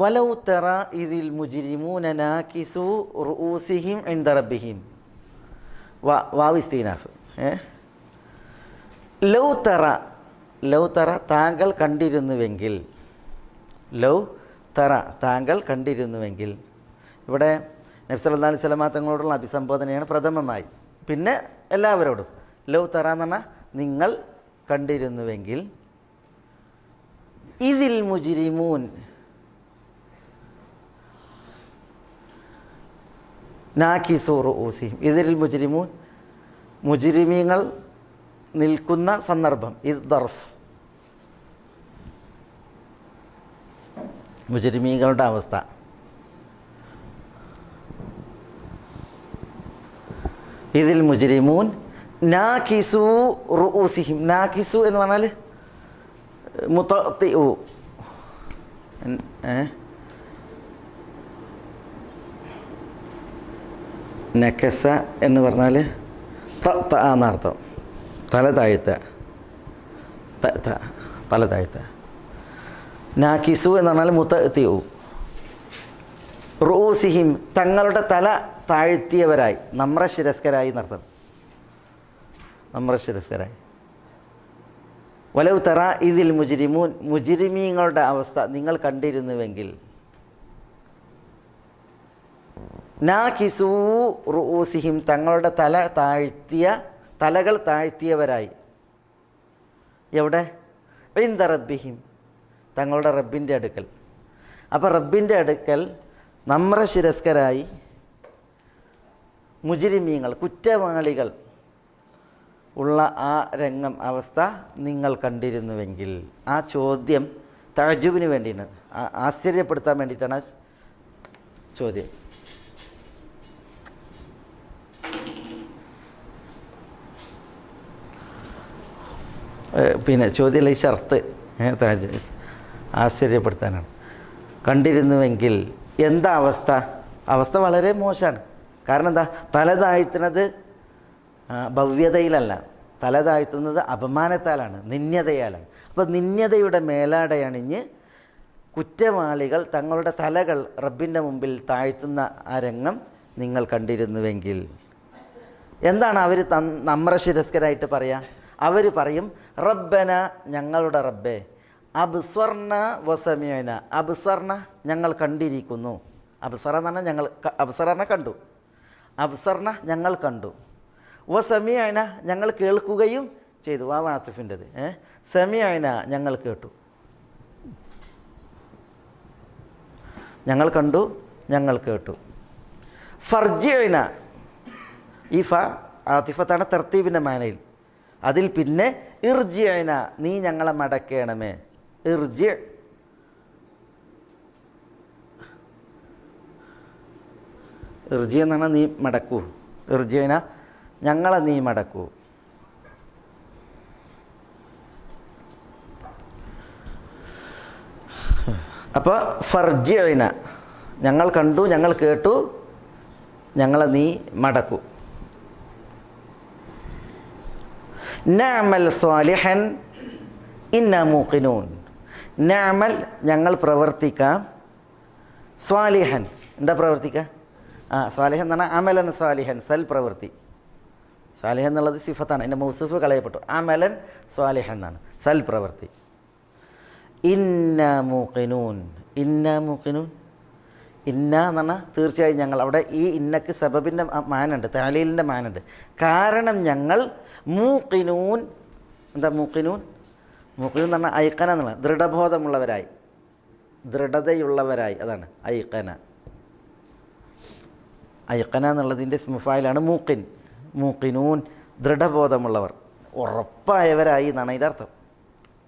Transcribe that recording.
വലൗ തെറ ഇതിൽ മുജിരിമൂന നാക്കിസു റുഊസിഹിം ഇൻദ റബ്ബിഹിം. വാ വാവ് ഇസ്തീനാഫ് ഏ? ലൗ തെറ ലൗ തെറ താങ്കൾ കണ്ടിരുന്നുവെങ്കിൽ ലൗ തറ താങ്കൾ കണ്ടിരുന്നുവെങ്കിൽ ഇവിടെ നബ്സല്ലാ അലൈഹി സ്വലമാ തങ്ങളോടുള്ള അഭിസംബോധനയാണ് പ്രഥമമായി. പിന്നെ എല്ലാവരോടും ലൗ തറ എന്ന് പറഞ്ഞാൽ നിങ്ങൾ കണ്ടിരുന്നുവെങ്കിൽ ഇതിൽ മുജിരിമൂൻ നാക്കിസൂർ ഊസിയും ഇതിൽ മുജിരിമൂൻ മുജിരിമീങ്ങൾ നിൽക്കുന്ന സന്ദർഭം. ഇത് ദർഫ്. മുജരിമീങ്ങളുടെ അവസ്ഥ. ഇതിൽ മുജരിമൂൻ നാക്കിസു റുഊസിഹിം. നാക്കിസു എന്ന് പറഞ്ഞാൽ മുത്തി നക്കസ എന്ന് പറഞ്ഞാൽ ത ത എന്നർത്ഥം തല താഴ്ത്ത. തല താഴ്ത്ത. നാക്കിസു എന്ന് പറഞ്ഞാൽ മുത്ത എത്തിയു റൂസിഹിം തങ്ങളുടെ തല താഴ്ത്തിയവരായി. നമ്രശിരസ്കരായി എന്നർത്ഥം നമ്രശിരസ്കരായി വലവ് തെറ ഇതിൽ മുജിരിമൂൻ. മുജിരിമീങ്ങളുടെ അവസ്ഥ നിങ്ങൾ കണ്ടിരുന്നുവെങ്കിൽ നാക്കിസൂ റുഊസിഹിം തങ്ങളുടെ തല താഴ്ത്തിയ തലകൾ താഴ്ത്തിയവരായി. എവിടെ? ഇന്ത റബ്ബിഹിം തങ്ങളുടെ റബ്ബിന്റെ അടുക്കൽ. അപ്പോൾ റബ്ബിന്റെ അടുക്കൽ നമ്ര ശിരസ്കരായി മുജിരിമീങ്ങൾ കുറ്റവാളികൾ ഉള്ള ആ രംഗം അവസ്ഥ നിങ്ങൾ കണ്ടിരുന്നുവെങ്കിൽ. ആ ചോദ്യം തഴജുവിന് വേണ്ടിയാണ്. ആശ്ചര്യപ്പെടുത്താൻ വേണ്ടിയിട്ടാണ് ചോദ്യം. പിന്നെ ചോദ്യമല്ല ഈ ഷർത്ത് ആശ്ചര്യപ്പെടുത്താനാണ്. കണ്ടിരുന്നുവെങ്കിൽ എന്താ അവസ്ഥ? അവസ്ഥ വളരെ മോശമാണ്. കാരണം എന്താ? തല താഴ്ത്തുന്നത് ഭവ്യതയിലല്ല. തല താഴ്ത്തുന്നത് അപമാനത്താലാണ് നിന്യതയാലാണ് അപ്പോൾ നിന്യതയുടെ മേലാടയണിഞ്ഞ് കുറ്റവാളികൾ തങ്ങളുടെ തലകൾ റബ്ബിന്റെ മുമ്പിൽ താഴ്ത്തുന്ന ആ രംഗം നിങ്ങൾ കണ്ടിരുന്നുവെങ്കിൽ. എന്താണ് അവർ നമ്രശിരസ്കരായിട്ട് പറയുക അവർ പറയും റബ്ബന ഞങ്ങളുടെ റബ്ബേ അബ്സ്വർണ വസമിയന അബ്സർണ ഞങ്ങൾ കണ്ടിരിക്കുന്നു. അബ്സറ എന്ന് പറഞ്ഞാൽ ഞങ്ങൾ അബ്സറന കണ്ടു. അബ്സർണ ഞങ്ങൾ കണ്ടു. വസമിയന ഞങ്ങൾ കേൾക്കുകയും ചെയ്തു. ആ വാത്തിഫിന്റെത്. ഏ? സെമിയന ഞങ്ങൾ കേട്ടു. ഞങ്ങൾ കണ്ടു ഞങ്ങൾ കേട്ടു. ഫർജിയന ഈ ഫ ആത്തിഫത്താണ് തർത്തീബിന്റെ മാനയിൽ. അതിൽ പിന്നെ ഇർജിയന നീ ഞങ്ങളെ മടക്കണമേ. ഇർജി. ഇർജി പറഞ്ഞാൽ നീ മടക്കൂ. ഇർജിയന ഞങ്ങളെ നീ മടക്കൂ. അപ്പോൾ ഫർജിയന ഞങ്ങൾ കണ്ടു ഞങ്ങൾ കേട്ടു ഞങ്ങളെ നീ മടക്കൂ. നഅമൽ സ്വാലിഹൻ ഇന്ന മൂക്കിനൂൻ. നഅമൽ ഞങ്ങൾ പ്രവർത്തിക്കാം. സ്വാലിഹൻ. എന്താ പ്രവർത്തിക്കുക ആ സ്വാലിഹൻ എന്ന് പറഞ്ഞാൽ അമലൻ സ്വാലിഹൻ സൽ പ്രവൃത്തി. സ്വാലിഹൻ എന്നുള്ളത് സിഫത്താണ്. എന്റെ മൗസുഫ് കളയപ്പെട്ടു. അമലൻ സ്വാലിഹൻ എന്നാണ്. സൽ പ്രവൃത്തി. ഇന്ന മൂക്കിനൂൻ. ഇന്ന മൂക്കിനൂൻ? ഇന്ന എന്ന് പറഞ്ഞാൽ തീർച്ചയായും ഞങ്ങൾ. അവിടെ ഈ ഇന്നക്ക് സബബിന്റെ മാനുണ്ട്. താലീലിന്റെ മാനുണ്ട്. കാരണം ഞങ്ങൾ മൂക്കിനൂൻ എന്താ മൂക്കിനൂൻ മൂക്കിനൂൻ എന്ന് പറഞ്ഞാൽ ഐക്കന എന്നുള്ള ദൃഢബോധമുള്ളവരായി. ദൃഢതയുള്ളവരായി. അതാണ് ഐക്കന ഐക്കന എന്നുള്ളതിന്റെ സ്മുഫായിലാണ് മൂക്കിൻ മൂക്കിനൂൻ ദൃഢബോധമുള്ളവർ. ഉറപ്പായവരായി എന്നാണ് അതിന്റെ അർത്ഥം.